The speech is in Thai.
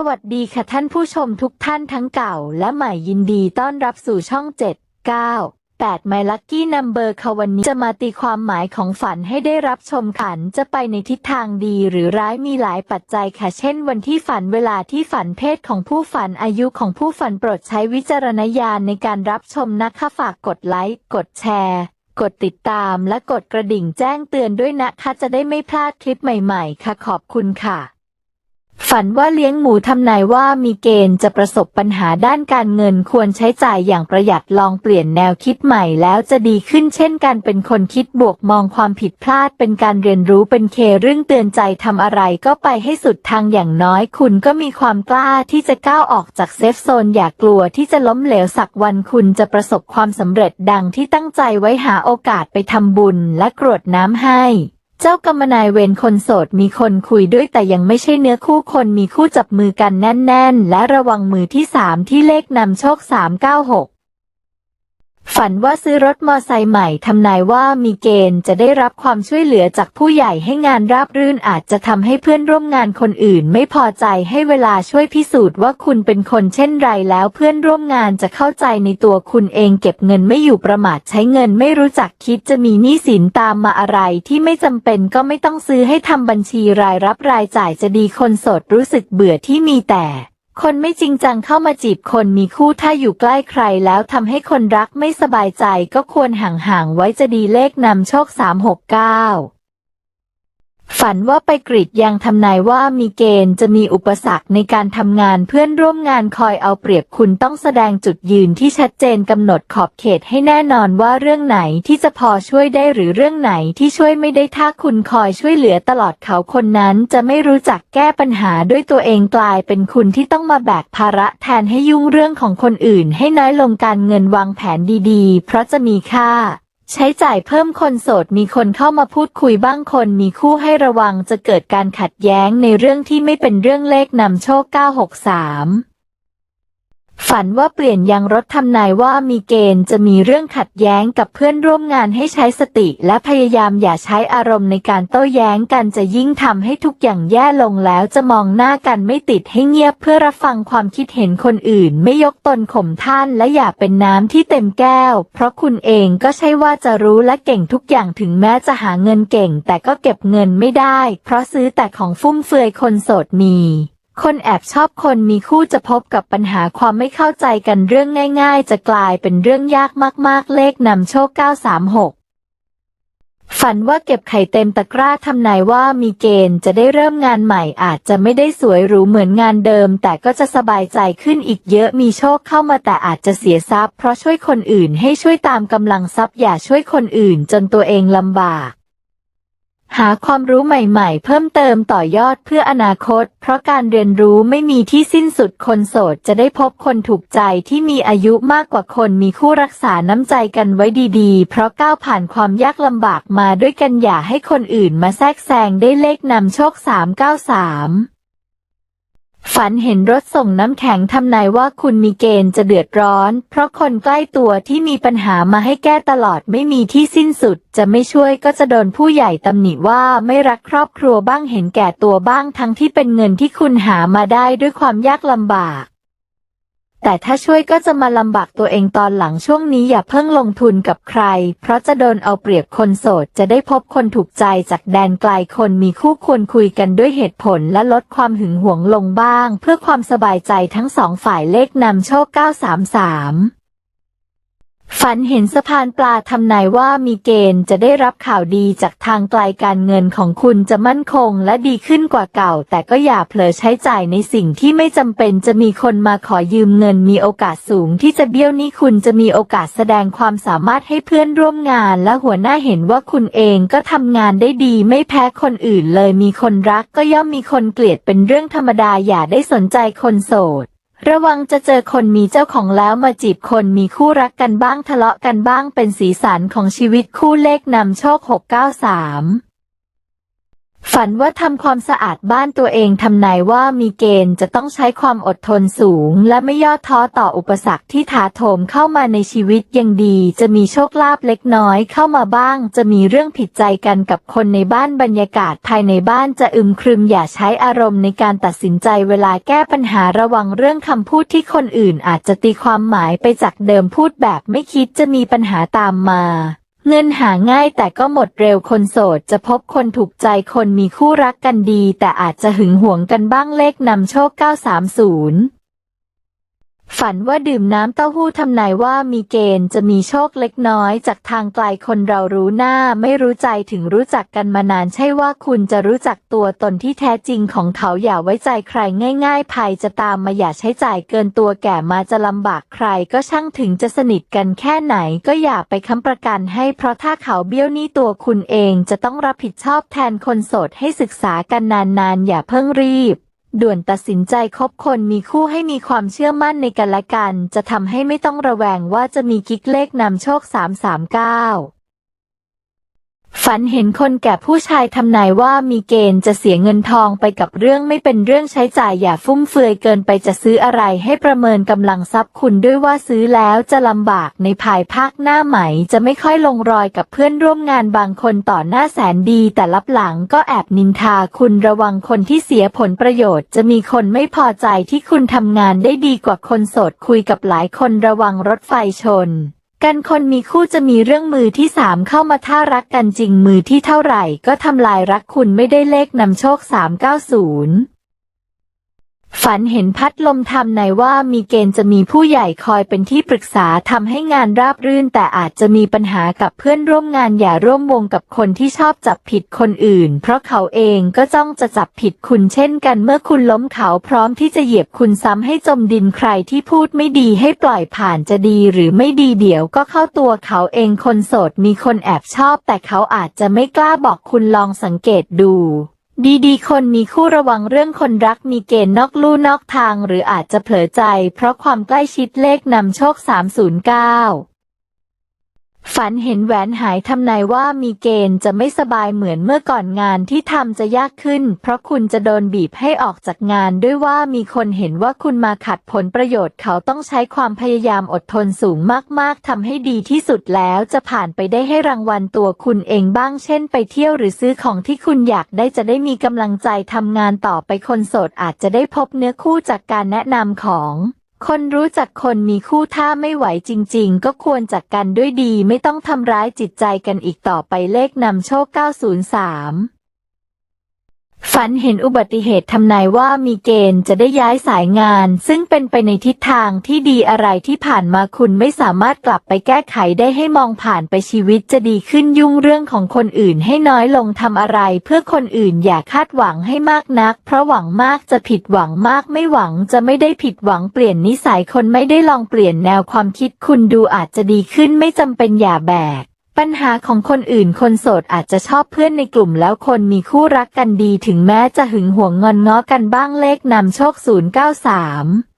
สวัสดีค่ะท่านผู้ชมทุกท่านทั้งเก่าและใหม่ยินดีต้อนรับสู่ช่อง 7 9 8 My Lucky Number ค่ะวันนี้จะมาตีความหมายของฝันให้ได้รับชมขันจะไปในทิศทางดีหรือร้ายมีหลายปัจจัยค่ะ เช่นวันที่ฝันเวลาที่ฝันเพศของผู้ฝันอายุของผู้ฝันโปรดใช้วิจารณญาณในการรับชมนะคะฝากกดไลค์ กดแชร์ กดติดตามและกดกระดิ่งแจ้งเตือนด้วยนะคะจะได้ไม่พลาดคลิปใหม่ๆ ค่ะขอบคุณค่ะ ฝันว่าเลี้ยงหมูทำนายว่ามีเกณฑ์จะประสบปัญหาด้านการเงินควรใช้จ่ายอย่างประหยัดลองเปลี่ยนแนวคิดใหม่แล้วจะดีขึ้นเช่นกันเป็นคนคิดบวกมองความผิดพลาดเป็นการเรียนรู้เป็นเคเรื่องเตือนใจทำอะไรก็ไปให้สุดทางอย่างน้อย คุณก็มีความกล้าที่จะก้าวออกจากเซฟโซนอย่ากกลัวที่จะล้มเหลวสักวันคุณจะประสบความสำเร็จดังที่ตั้งใจไว้หาโอกาสไปทำบุญและกรวดน้ำให้ เจ้ากรรมนายเวรคนโสดมีคนคุยด้วยแต่ยังไม่ใช่เนื้อคู่คนมีคู่จับมือกันแน่น ๆ และระวังมือที่สามที่เลขนำโชค 396 ฝันว่าซื้อรถมอไซค์ใหม่ทำนายว่ามีเกณฑ์จะได้รับความช่วยเหลือจากผู้ใหญ่ให้งานราบรื่นอาจจะทำให้เพื่อนร่วมงานคนอื่นไม่พอใจให้เวลาช่วยพิสูจน์ว่าคุณเป็นคนเช่นไรแล้วเพื่อนร่วมงานจะเข้าใจในตัวคุณเองเก็บเงินไม่อยู่ประมาทใช้เงินไม่รู้จักคิดจะมีหนี้สินตามมาอะไรที่ไม่จำเป็นก็ไม่ต้องซื้อให้ทำบัญชีรายรับรายจ่ายจะดีคนโสดรู้สึกเบื่อที่มีแต่ คนไม่จริงจังเข้ามาจีบคนมีคู่ถ้าอยู่ใกล้ใครแล้วทำให้คนรักไม่สบายใจก็ควรห่างๆไว้จะดีเลขนำโชค 369 ฝันว่าไปกรีดยางทำนายว่ามีเกณฑ์จะมีอุปสรรคในการทำงานเพื่อนร่วมงานคอยเอาเปรียบคุณต้องแสดงจุดยืนที่ชัดเจนกำหนดขอบเขตให้แน่นอนว่าเรื่องไหนที่จะพอช่วยได้หรือเรื่องไหนที่ช่วยไม่ได้ถ้าคุณคอยช่วยเหลือตลอดเขาคนนั้นจะไม่รู้จักแก้ปัญหาด้วยตัวเองกลายเป็นคุณที่ต้องมาแบกภาระแทนให้ยุ่งเรื่องของคนอื่นให้น้อยลงการเงินวางแผนดีๆ เพราะจะมีค่า ใช้จ่ายเพิ่มคนโสดมีคนเข้ามาพูดคุยบ้างคนมีคู่ให้ระวังจะเกิดการขัดแย้งในเรื่องที่ไม่เป็นเรื่องเลขนำโชค 963 ฝันว่าเปลี่ยนยางรถทำนายว่ามีเกณฑ์จะมีเรื่องขัดแย้งกับเพื่อนร่วมงานให้ใช้สติ และพยายามอย่าใช้อารมณ์ในการโต้แย้งกันจะยิ่งทำให้ทุกอย่างแย่ลงแล้วจะมองหน้ากันไม่ติดให้เงียบเพื่อรับฟังความคิดเห็นคนอื่น ไม่ยกตนข่มท่านและอย่าเป็นน้ำที่เต็มแก้ว เพราะคุณเองก็ใช่ว่าจะรู้และเก่งทุกอย่างถึงแม้จะหาเงินเก่ง แต่ก็เก็บเงินไม่ได้ เพราะซื้อแต่ของฟุ่มเฟือยคนโสดมี คนแอบชอบคนมีคู่จะพบกับปัญหาความไม่เข้าใจกันเรื่องง่ายๆ จะกลายเป็นเรื่องยากมากๆ เลขนำโชค 936 ฝันว่าเก็บไข่เต็มตะกร้าทำนายว่ามีเกณฑ์จะได้เริ่มงานใหม่อาจจะไม่ได้สวยหรูเหมือนงานเดิม แต่ก็จะสบายใจขึ้นอีกเยอะมีโชคเข้ามาแต่อาจจะเสียทรัพย์เพราะช่วยคนอื่นให้ช่วยตามกำลังทรัพย์อย่าช่วยคนอื่นจนตัวเองลำบาก หาความรู้ใหม่ๆ เพิ่มเติมต่อยอดเพื่ออนาคต เพราะการเรียนรู้ไม่มีที่สิ้นสุดคนโสดจะได้พบคนถูกใจที่มีอายุมากกว่าคนมีคู่รักษาน้ำใจกันไว้ดีๆ เพราะก้าวผ่านความยากลำบากมาด้วยกันอย่าให้คนอื่นมาแทรกแซงได้เลขนำโชค 393 ฝันเห็นรถส่งน้ำแข็งทำนายว่าคุณมีเกณฑ์จะเดือดร้อน เพราะคนใกล้ตัวที่มีปัญหามาให้แก้ตลอดไม่มีที่สิ้นสุด จะไม่ช่วยก็จะโดนผู้ใหญ่ตำหนิว่าไม่รักครอบครัวบ้างเห็นแก่ตัวบ้างทั้งที่เป็นเงินที่คุณหามาได้ด้วยความยากลำบาก แต่ถ้าช่วยก็จะมาลำบากตัวเองตอนหลังช่วงนี้อย่าเพิ่งลงทุนกับใคร เพราะจะโดนเอาเปรียบคนโสดจะได้พบคนถูกใจจากแดนไกลคนมีคู่ควรคุยกันด้วยเหตุผลและลดความหึงหวงลงบ้าง เพื่อความสบายใจทั้งสองฝ่ายเลขนำโชค 933 ฝันเห็นสะพานปลาทำนายว่ามีเกณฑ์จะได้รับข่าวดีจากทางไกลการเงินของคุณจะมั่นคงและดีขึ้นกว่าเก่า แต่ก็อย่าเผลอใช้จ่ายในสิ่งที่ไม่จำเป็นจะมีคนมาขอยืมเงินมีโอกาสสูงที่จะเบี้ยวนี้คุณจะมีโอกาสแสดงความสามารถให้เพื่อนร่วมงาน และหัวหน้าเห็นว่าคุณเองก็ทำงานได้ดีไม่แพ้คนอื่นเลยมีคนรักก็ย่อมมีคนเกลียดเป็นเรื่องธรรมดาอย่าได้สนใจคนโสด ระวังจะเจอคนมีเจ้าของแล้วมาจีบคนมีคู่รักกันบ้างทะเลาะกันบ้างเป็นสีสันของชีวิตคู่เลขนำโชค 693 ฝันว่าทำความสะอาดบ้านตัวเองทำนายว่ามีเกณฑ์จะต้องใช้ความอดทนสูง และไม่ย่อท้อต่ออุปสรรคที่ถาโถมเข้ามาในชีวิตยังดี จะมีโชคลาภเล็กน้อยเข้ามาบ้าง จะมีเรื่องผิดใจกันกับคนในบ้านบรรยากาศภายในบ้านจะอึมครึมอย่าใช้อารมณ์ในการตัดสินใจเวลาแก้ปัญหาระวังเรื่องคำพูดที่คนอื่นอาจจะตีความหมายไปจากเดิมพูดแบบไม่คิดจะมีปัญหาตามมา เงินหาง่ายแต่ก็หมดเร็วคนโสดจะพบคนถูกใจคนมีคู่รักกันดี แต่อาจจะหึงหวงกันบ้างเลขนำโชค 930 ฝันว่าดื่มน้ำเต้าหู้ทำนายว่ามีเกณฑ์จะมีโชคเล็กน้อยจากทางไกลคนเรารู้หน้าไม่รู้ใจถึงรู้จักกันมานานใช่ว่าคุณจะรู้จักตัวตนที่แท้จริงของเขาอย่าไว้ใจใครง่ายๆภัยจะตามมาอย่าใช้จ่ายเกินตัวแก่มาจะลำบากใครก็ช่างถึงจะสนิทกันแค่ไหนก็อย่าไปค้ำประกันให้เพราะถ้าเขาเบี้ยวนี้ตัวคุณเองจะต้องรับผิดชอบแทนคนโสดให้ศึกษากันนานๆอย่าเพิ่งรีบ ด่วนตัดสินใจคบคนมีคู่ให้มีความเชื่อมั่นในกันและกัน จะทำให้ไม่ต้องระแวงว่าจะมีกิ๊กเลขนำโชค 339 ฝันเห็นคนแก่ผู้ชายทำนายว่ามีเกณฑ์จะเสียเงินทองไปกับเรื่องไม่เป็นเรื่องใช้จ่ายอย่าฟุ่มเฟือยเกินไปจะซื้ออะไรให้ประเมินกำลังทรัพย์คุณด้วยว่าซื้อแล้วจะลำบากในภายภาคหน้าไหม จะไม่ค่อยลงรอยกับเพื่อนร่วมงานบางคนต่อหน้าแสนดี แต่ลับหลังก็แอบนินทาคุณระวังคนที่เสียผลประโยชน์ จะมีคนไม่พอใจที่คุณทำงานได้ดีกว่าคนโสดคุยกับหลายคนระวังรถไฟชน กันคนมีคู่จะมีเรื่องมือที่สามเข้ามาถ้ารักกันจริงมือที่เท่าไหร่ก็ทำลายรักคุณไม่ได้เลขนำโชค 390 ฝันเห็นพัดลมทำในว่ามีเกณฑ์จะมีผู้ใหญ่คอยเป็นที่ปรึกษาทำให้งานราบรื่น แต่อาจจะมีปัญหากับเพื่อนร่วมงานอย่าร่วมวงกับคนที่ชอบจับผิดคนอื่น เพราะเขาเองก็จ้องจะจับผิดคุณเช่นกันเมื่อคุณล้มเขาพร้อมที่จะเหยียบคุณซ้ำให้จมดินใครที่พูดไม่ดีให้ปล่อยผ่านจะดีหรือไม่ดีเดี๋ยวก็เข้าตัวเขาเองคนโสดมีคนแอบชอบ แต่เขาอาจจะไม่กล้าบอกคุณลองสังเกตดู ดีๆ คนมีคู่ระวังเรื่องคนรักมีเกณฑ์นอกลู่นอกทางหรืออาจจะเผลอใจ เพราะความใกล้ชิดเลขนำโชค 309 ฝันเห็นแหวนหายทำนายว่ามีเกณฑ์จะไม่สบายเหมือนเมื่อก่อนงานที่ทำจะยากขึ้น เพราะคุณจะโดนบีบให้ออกจากงานด้วยว่ามีคนเห็นว่าคุณมาขัดผลประโยชน์เขาต้องใช้ความพยายามอดทนสูงมาก ๆทำให้ดีที่สุดแล้วจะผ่านไปได้ให้รางวัลตัวคุณเองบ้าง เช่น ไปเที่ยวหรือซื้อของที่คุณอยากได้จะได้มีกำลังใจทำงานต่อไปคนโสดอาจจะได้พบเนื้อคู่จากการแนะนำของ คนรู้จักคนมีคู่ถ้าไม่ไหวจริง ๆ ก็ควรจัดกันด้วยดีไม่ต้องทำร้ายจิตใจกันอีกต่อไปเลขนำโชค 903 ฝันเห็นอุบัติเหตุทำนายว่ามีเกณฑ์จะได้ย้ายสายงาน ซึ่งเป็นไปในทิศทางที่ดีอะไรที่ผ่านมาคุณไม่สามารถกลับไปแก้ไขได้ให้มองผ่านไปชีวิตจะดีขึ้นยุ่งเรื่องของคนอื่นให้น้อยลงทำอะไรเพื่อคนอื่นอย่าคาดหวังให้มากนัก เพราะหวังมากจะผิดหวังมากไม่หวังจะไม่ได้ผิดหวังเปลี่ยนนิสัยคนไม่ได้ลองเปลี่ยนแนวความคิดคุณดูอาจจะดีขึ้นไม่จำเป็นอย่าแบก ปัญหาของคนอื่นคนโสดอาจจะชอบเพื่อนในกลุ่มแล้วคนมีคู่รักกันดีถึงแม้จะหึงหวงงอนง้อกันบ้างเลขนำโชค 093